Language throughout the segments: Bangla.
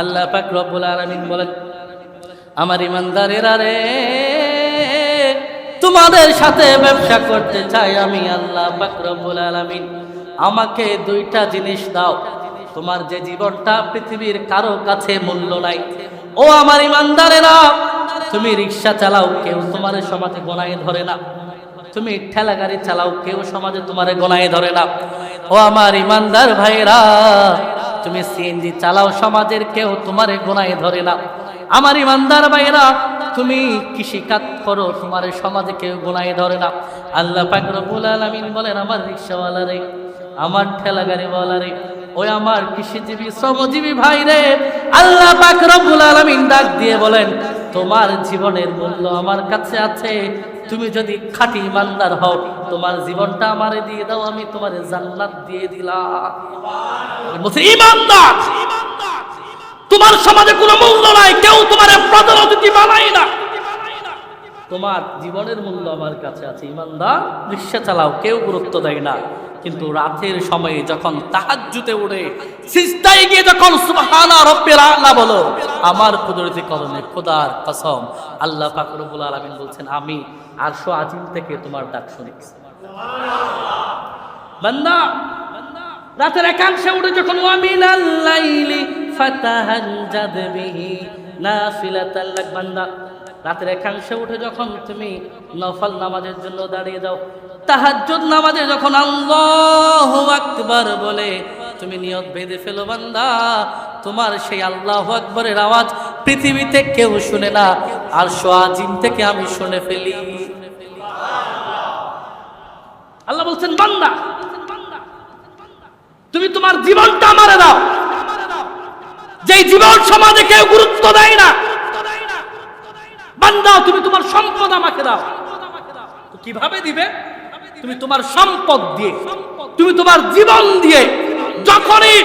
আল্লাহ পাক রব্বুল আলামিন বলেন, আমার ইমানদারেরা রে, তোমাদের সাথে ব্যবসা করতে চাই আমি আল্লাহ পাক রব্বুল আলামিন। আমাকে দুইটা জিনিস দাও। তোমার যে জীবনটা পৃথিবীর কারও কাছে মূল্য নাই। ও আমার ইমানদারেরা তুমি রিক্সা চালাও, কেউ তোমার সমাজে গোনায় ধরে না। তুমি ঠেলা গাড়ি চালাও, কেউ সমাজে তোমারে গোনায় ধরে না। ও আমার ইমানদার ভাইরা তুমি সিএনজি চালাও, সমাজের কেউ তোমারে গোনায় ধরে না। আমার ইমানদার ভাইরা তুমি কৃষিকাজ করো, তোমার সমাজে কেউ গোনায় ধরে না। আল্লাহ পাক রব্বুল আলামিন বলেন, আমার রিক্সাওয়ালা রে, আমার ঠেলা গাড়িওয়ালা রে, ওই আমার কৃষিজীবী, শ্রমজীবী ভাই রে। আল্লাহ পাক রব্বুল আলামিন ডাক দিয়ে বলেন, তোমার জীবনের মূল্য আমার কাছে আছে তুমি যদি খাঁটি মান্দার হও, তোমার জীবনটা আমারে দিয়ে দাও, আমি তোমার জান্নাত দিয়ে দিলাম। ইমানদার! তোমার সমাজে কোনো মূল্য নাই, কেউ তোমার প্রধান অতিথি বানাই না। তোমার জীবনের মূল্য আমার কাছে আছে। ইমানদার, রিক্সা চালাও, কেউ গুরুত্ব দেয় না। কিন্তু রাতের সময়ে যখন তাহাজ্জুতে উড়ে সিজদায় গিয়ে যখন সুবহানা রব্বিল আলা বলো, আমার কুদরতি করণে খোদার কসম, আল্লাহ পাক রব্বুল আলামিন বলছেন, আমি আরশো আজিম থেকে তোমার ডাক শুনেছি বান্দা, রাতের একাংশে উঠে যখন, ওয়ামিনাল লাইলি ফাতাহাজ্জাদ বিহি নাফিলাতাল লাক বান্দা রাতের একাংশে উঠে যখন তুমি নফল নামাজের জন্য দাঁড়িয়ে যাও, তাহাজ্জুদ নামাজে যখন আল্লাহু আকবার বলে, তুমি নিয়ত বেঁধে ফেলো বান্দা, তোমার সেই আল্লাহ আকবরের আওয়াজ পৃথিবীতে কেউ শুনে না, আর সোয়াজিম থেকে আমি শুনে ফেলি। আল্লাহ বলছেন, বান্দা, তুমি তোমার জীবনটা আমারে দাও। যেই জীবন সমাজে কেউ গুরুত্ব দেয় না বান্দা তুমি তোমার সম্পদ আমাকে দাও কীভাবে দিবে তুমি তোমার সম্পদ দিয়ে, তুমি তোমার জীবন দিয়ে, যখনই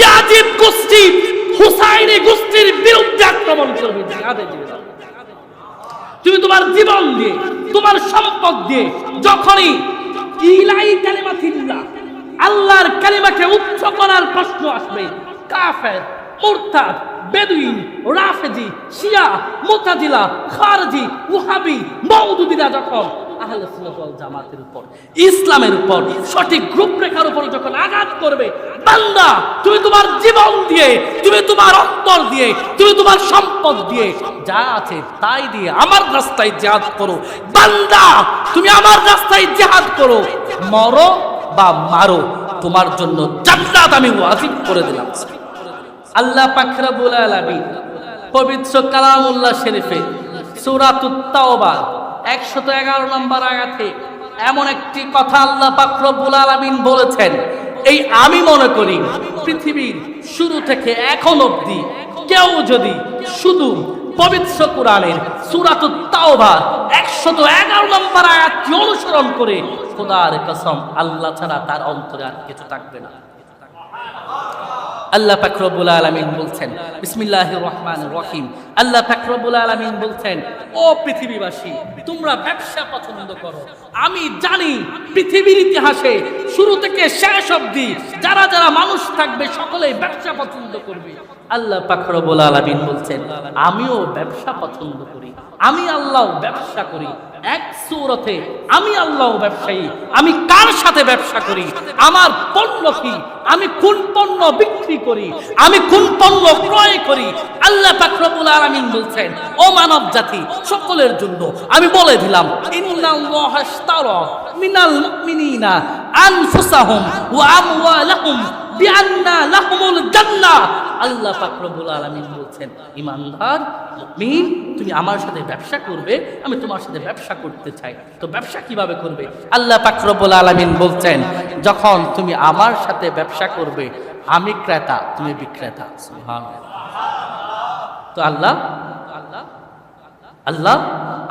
ইয়াজিদ গোষ্ঠী, হুসাইনি গোষ্ঠীর বিরুদ্ধে আক্রমণ করবে জিহাদে দাও। তুমি তোমার জীবন দিয়ে, তোমার সম্পদ দিয়ে, যখনই ইলাই কালিমাতিল্লাহ আল্লাহর কালিমাকে উচ্চ করার প্রশ্ন আসবে, কাফের, মুরতাদ বেদুইন রাফেজি শিয়া, মুতাজিলা, খারজি ওহাবি মওদুদিরা যখন জামাতের উপর, ইসলামের উপর, সঠিক রূপরেখার উপর যখন আঘাত করবে, বান্দা, তুমি তোমার জীবন দিয়ে, তুমি তোমার অন্তর দিয়ে, তুমি তোমার সম্পদ দিয়ে, যা আছে তাই দিয়ে আমার রাস্তায় জেহাদ করো। বান্দা, তুমি আমার রাস্তায় জেহাদ করো। মরো বা মারো, তোমার জন্য জান্নাত আমি ওয়াজিব করে দিলাম। আল্লাহ পাখরাবুল আলামিন পবিত্র কালামুল্লাহ শরীফে সূরাতুত তাওবা 111 নম্বর আয়াতে এমন একটি কথা আল্লাহ পাখরাবুল আলামিন বলেছেন, এই আমি মনে করি পৃথিবীর শুরু থেকে এখন অবধি কেউ যদি শুধু পবিত্র কোরআনের সূরাতুত তাওবা 111 নম্বর আয়াতটি অনুসরণ করে, খোদার কসম আল্লাহ ছাড়া তার অন্তরে আর কিছু থাকবে না। আল্লাহ ফাকরবুল আলমিন বলছেন বিসমিল্লাহ রহমান রহিম আল্লাহ ফাকরবুল আলমিন বলছেন, ও পৃথিবীবাসী, তোমরা ব্যবসা পছন্দ করো। আমি জানি পৃথিবীর ইতিহাসে শুরু থেকে শেষ অবধি যারা যারা মানুষ থাকবে সকলেই ব্যবসা পছন্দ করবে। আল্লাহ পাখরবুল আলমিন বলছেন, আমিও ব্যবসা পছন্দ করি। আমি আল্লাহ ব্যবসা করি। এক সুরতে আমি আল্লাহ ব্যবসায়ী। আমি কার সাথে ব্যবসা করি? আমার পণ্য কি? আমি কোন পণ্য বিক্রি করি? আমি কোন পণ্য ক্রয় করি? আল্লাহ পাকরবুল আলামিন বলছেন, ও মানব জাতি, সকলের জন্য আমি বলে দিলাম মিনাল মুমিনিনা আনফুসাহুম ওয়া আমওয়ালাহুম বিআন্না লাহুমুল জান্নাহ। আল্লাহ পাক রব্বুল আলামিন বলছেন, ইমানদার, মুমিন, তুমি আমার সাথে ব্যবসা করবে, আমি তোমার সাথে ব্যবসা করতে চাই। তো ব্যবসা কীভাবে করবে? আল্লাহ পাক রব্বুল আলামিন বলছেন, যখন তুমি আমার সাথে ব্যবসা করবে, আমি ক্রেতা, তুমি বিক্রেতা। সুবহানাল্লাহ। তো আল্লাহ আল্লাহ আল্লাহ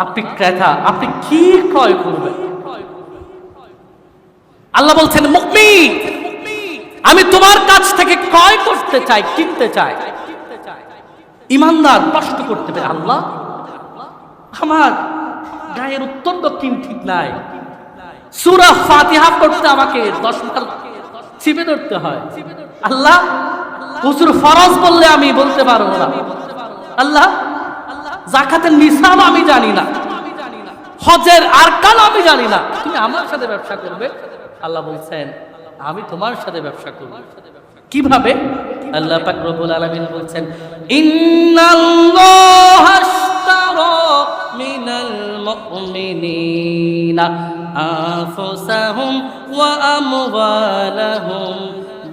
আপনি ক্রেতা, আপনি কি ক্রয় করবেন? আল্লাহ বলছেন মুকমিন আমি তোমার কাছ থেকে ক্রয় করতে চাই, কিনতে চাই। ইমানদার প্রশ্ন করতে পারে আল্লাহ। আমার গায়ের উত্তর দক্ষিণ ঠিক নাই। সুরা ফাতিহা করতে আমাকে দশ বার চিপে ধরতে হয়। আল্লাহ, হুজুর ফরজ বললে আমি বলতে পারব না। আল্লাহ, জাকাতের নিসাব আমি জানি না। হজের আরকান আমি জানি না। তুমি আমার সাথে ব্যবসা করবে? আল্লাহ বলছেন, আমি তোমার সাথে ব্যবসা করব। কীভাবে? আল্লাহ পাক রব্বুল আলামিন বলছেন, ইন্নাল্লাহা আশতারা মিনাল মুমিনিনা আনফুসাহুম ওয়া আমওয়ালাহুম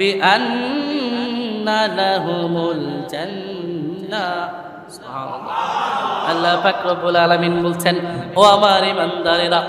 বিআন্না লাহুমুল জান্নাহ। আল্লাহ ফাকরবুল আলমিন বলছেন, ও আমার ইমানদারেরা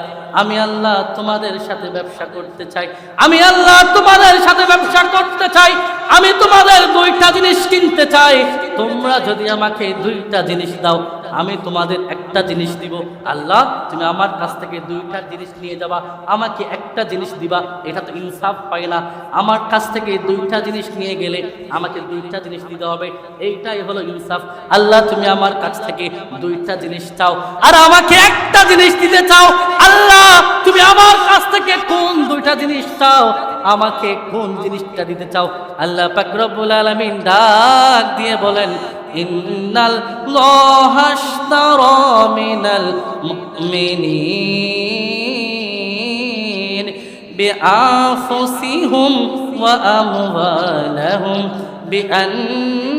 আমি আল্লাহ তোমাদের সাথে ব্যবসা করতে চাই। আমি আল্লাহ তোমাদের সাথে ব্যবসা করতে চাই। আমি তোমাদের দুইটা জিনিস কিনতে চাই। তোমরা যদি আমাকে দুইটা জিনিস দাও আমি তোমাদের একটা জিনিস দিব। আল্লাহ, তুমি আমার কাছ থেকে দুইটা জিনিস নিয়ে যাবা। আমাকে একটা জিনিস দিবা, এটা তো ইনসাফ পাই না। আমার কাছ থেকে দুইটা জিনিস নিয়ে গেলে আমাকে দুইটা জিনিস দিতে হবে। এইটাই হলো ইনসাফ। আল্লাহ, তুমি আমার কাছ থেকে দুইটা জিনিস চাও। আর আমাকে একটা জিনিস দিতে চাও। আল্লাহ, তুমি আমার কাছ থেকে কোন দুইটা জিনিস চাও? আমাকে কোন জিনিসটা দিতে চাও? আল্লাহ পাক রব্বুল আলামিন ডাক দিয়ে বলেন ইন্নাল লাহাশতারা মিনাল মুমিনিন বিআনফুসিহুম ওয়া আমওয়ালাহুম বিআন্না লাহুমুল জান্নাহ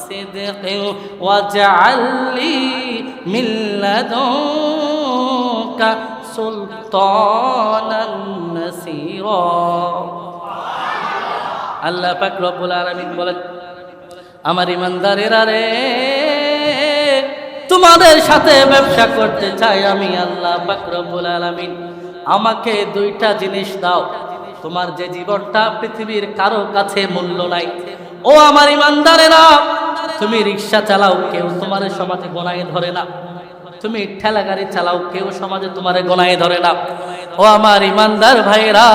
صدق واجعل لي من لدنك سلطانا نصيرا আল্লাহ পাক রব্বুল আলামিন বলেন আমার ইমানদারেরা রে তোমাদের সাথে ব্যবসা করতে চাই আমি আল্লাহ পাক রব্বুল আলামিন আমাকে দুইটা জিনিস দাও তোমার যে জীবনটা পৃথিবীর কারো কাছে মূল্য নাই ও আমার ইমানদারেরা, তুমি রিক্সা চালাও, কেউ তোমার সমাজে গোনায় ধরে না। তুমি ঠেলা গাড়ি চালাও, কেউ সমাজে তোমারে গোনায় ধরে না। ও আমার ইমানদার ভাইরা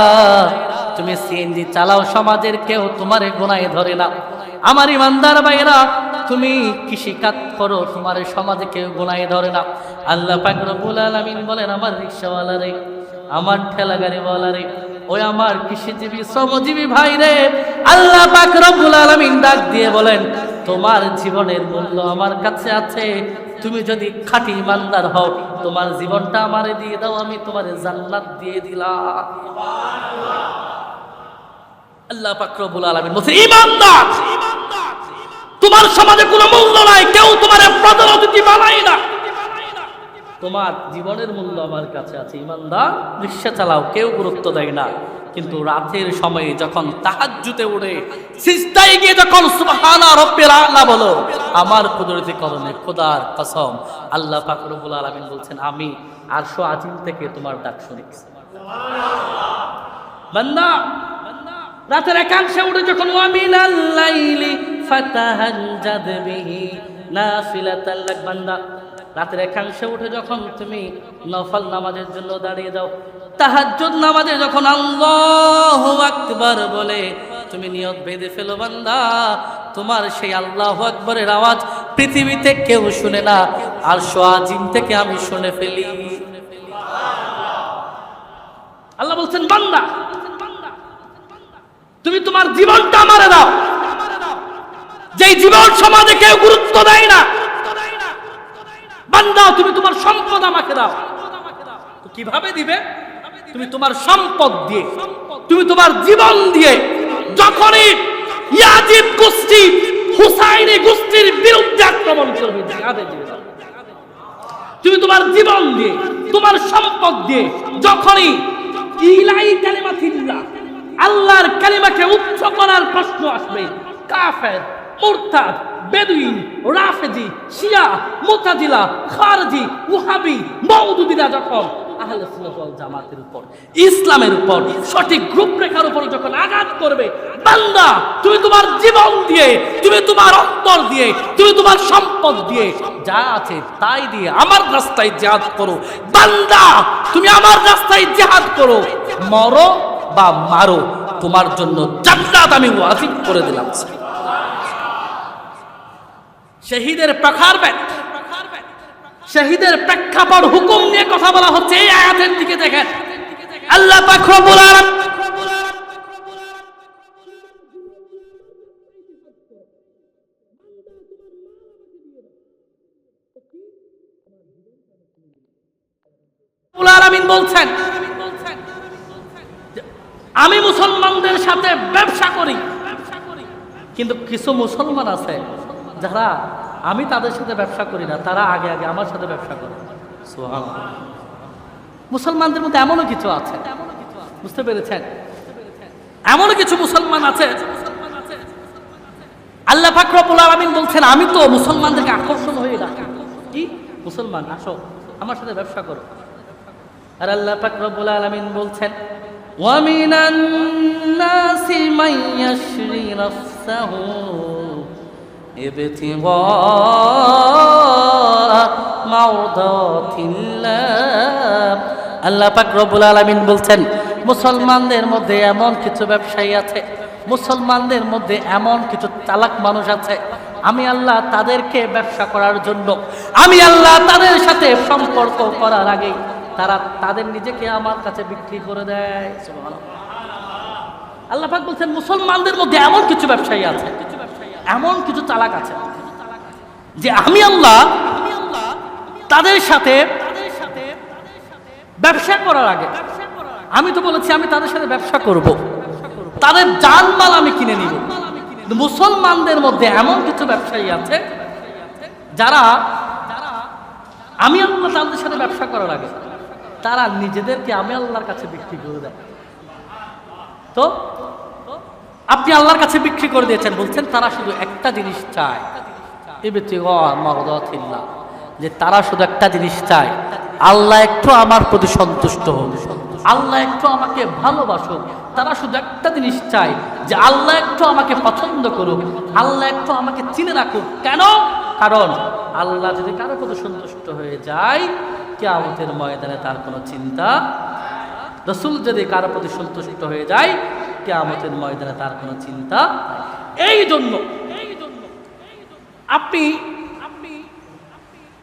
তুমি সিএনজি চালাও, সমাজের কেউ তোমারে গোনায় ধরে না। আমার ইমানদার ভাইরা তুমি কৃষিকাজ করো, তোমার সমাজে কেউ গোনায় ধরে না। আল্লাহ পাক রব্বুল আলামিন বলেন, আমার রিক্সাওয়ালা রে, আমার ঠেলা গাড়িওয়ালা রে ওই আমার কৃষিজীবী, শ্রমজীবী ভাই রে, আল্লাহ পাক রব্বুল আলামিন ডাক দিয়ে বলেন, তোমার জীবনের মূল্য আমার কাছে আছে। তুমি যদি খাঁটি ইমানদার হও, তোমার জীবনটা আমারে দিয়ে দাও, আমি তোমার জান্নাত দিয়ে দিলাম। আল্লাহ পাক রব্বুল আলামিন বলছে, ইমানদার! তোমার সমাজে কোনো মূল্য নাই। কেউ তোমার প্রধান অতিথি বানায় না। তোমার জীবনের মূল্য আমার কাছে আছে, ইমানদার। রিক্সা চালাও, কেউ গুরুত্ব দেয় না। কিন্তু রাতের সময়ে যখন তাহাজ্জুতে উড়ে সিজদায় গিয়ে যখন সুবহানা বলো, আমার কুদরতি করণে খোদার কসম, আল্লাহ পাক রব্বুল আলামিন বলছেন, আমি আরশো আজিম থেকে তোমার ডাক শুনেছি বান্দা, রাতের একাংশে উঠে যখন, ওয়ামিনাল লাইলি ফাতাহাজ্জাদ বিহি বান্দা রাতের একাংশে উঠে যখন তুমি নফল নামাজের জন্য দাঁড়িয়ে যাও, তাহাজ্জুদ নামাজে যখন আল্লাহু আকবার বলে, তুমি নিয়ত বেঁধে ফেলো বান্দা, তোমার সেই আল্লাহ আকবরের আওয়াজ পৃথিবীতে কেউ শুনে না, আর সোয়াজিম থেকে আমি শুনে ফেলি। আল্লাহ বলছেন, বান্দা, তুমি তোমার জীবনটা আমারে দাও। যেই জীবন সমাজে কেউ গুরুত্ব দেয় না বান্দা, তুমি তোমার সম্পদ আমাকে দাও। কীভাবে দিবে? তুমি তোমার সম্পদ দিয়ে। তুমি তোমার জীবন দিয়ে। যখনই ইয়াজিব গোষ্ঠী, হুসাইনি গোষ্ঠীর বিরুদ্ধে আক্রমণ করবে, জিহাদে তুমি তোমার জীবন দিয়ে, তোমার সম্পদ দিয়ে, যখনই ইলাই কালিমা কালিমাতিল্লাহ, আল্লাহর কালিমাকে উচ্চ করার প্রশ্ন আসবে, কাফের। মুরতাদ, বেদুইন, রাফেজি, শিয়া, মোতাজিলা, খারজি উহাবি মৌদুদিরা যখন আহলে জামাতের উপর, ইসলামের উপর, সঠিক রূপরেখার উপর যখন আঘাত করবে, বান্দা, তুমি তোমার জীবন দিয়ে, তুমি তোমার অন্তর দিয়ে, তুমি তোমার সম্পদ দিয়ে, যা আছে তাই দিয়ে আমার রাস্তায় জেহাদ করো। বান্দা, তুমি আমার রাস্তায় জেহাদ করো। মরো বা মারো, তোমার জন্য জান্নাত আমি ওয়াজিব করে দিলাম শহীদের প্রখার শহীদের প্রেক্ষাপট হুকুম নিয়ে কথা বলা হচ্ছে, এই আয়াতের দিকে দেখেন। আল্লাহ পাক রব্বুল আলামিন আলামিন বলছেন আমি মুসলমানদের সাথে ব্যবসা করি, কিন্তু কিছু মুসলমান আছে যারা আমি তাদের সাথে ব্যবসা করি না তারা আগে আগে আমার সাথে ব্যবসা করে সুবহানাল্লাহ। মুসলমানদের মধ্যে এমনও কিছু আছে বুঝতে পেরেছেন এমনও কিছু মুসলমান আছে আল্লাহ ফাকরুল আলমিন বলছেন আমি তো মুসলমানদেরকে আকর্ষণ হয়ে রাখি কি মুসলমান আসো আমার সাথে ব্যবসা করো আর আল্লাহ ফাকরুল আলমিন বলছেন ومن الناس من يشري نفسه ابتغاء مرضات الله আল্লাহ পাক রব্বুল আলামিন বলছেন, মুসলমানদের মধ্যে এমন কিছু ব্যবসায়ী আছে, মুসলমানদের মধ্যে এমন কিছু চালাক মানুষ আছে, আমি আল্লাহ তাদেরকে ব্যবসা করার জন্য, আমি আল্লাহ তাদের সাথে সম্পর্ক করার আগে তারা তাদের নিজেকে আমার কাছে বিক্রি করে দেয়। আল্লাহ পাক বলছেন, মুসলমানদের মধ্যে এমন কিছু ব্যবসায়ী আছে এমন কিছু চালাক আছে যে আমি আল্লাহ তাদের সাথে ব্যবসা করার আগে, আমি তো বলেছি আমি তাদের সাথে ব্যবসা করব। তাদের জানমাল আমি কিনে নিব। মুসলমানদের মধ্যে এমন কিছু ব্যবসায়ী আছে যারা আমি আল্লাহ তাদের সাথে ব্যবসা করার আগে, তারা নিজেদেরকে আমি আল্লাহর কাছে বিক্রি করে দেয়। তো আপনি আল্লাহর কাছে বিক্রি করে দিয়েছেন, বলছেন তারা শুধু একটা জিনিস চায়। যে তারা শুধু একটা জিনিস চায়। আল্লাহ একটু আমার প্রতি সন্তুষ্ট হোক। আল্লাহ একটু আমাকে ভালোবাসুক। তারা শুধু একটা জিনিস চায় যে আল্লাহ একটু আমাকে পছন্দ করুক। আল্লাহ একটু আমাকে চিনে রাখুক। কেন? কারণ আল্লাহ যদি কারও প্রতি সন্তুষ্ট হয়ে যায়, কেয়ামতের ময়দানে তার কোনো চিন্তা রসুল যদি কারও প্রতি সন্তুষ্ট হয়ে যায় কেয়ামতের ময়দানে তার কোনো চিন্তা এই জন্য আপনি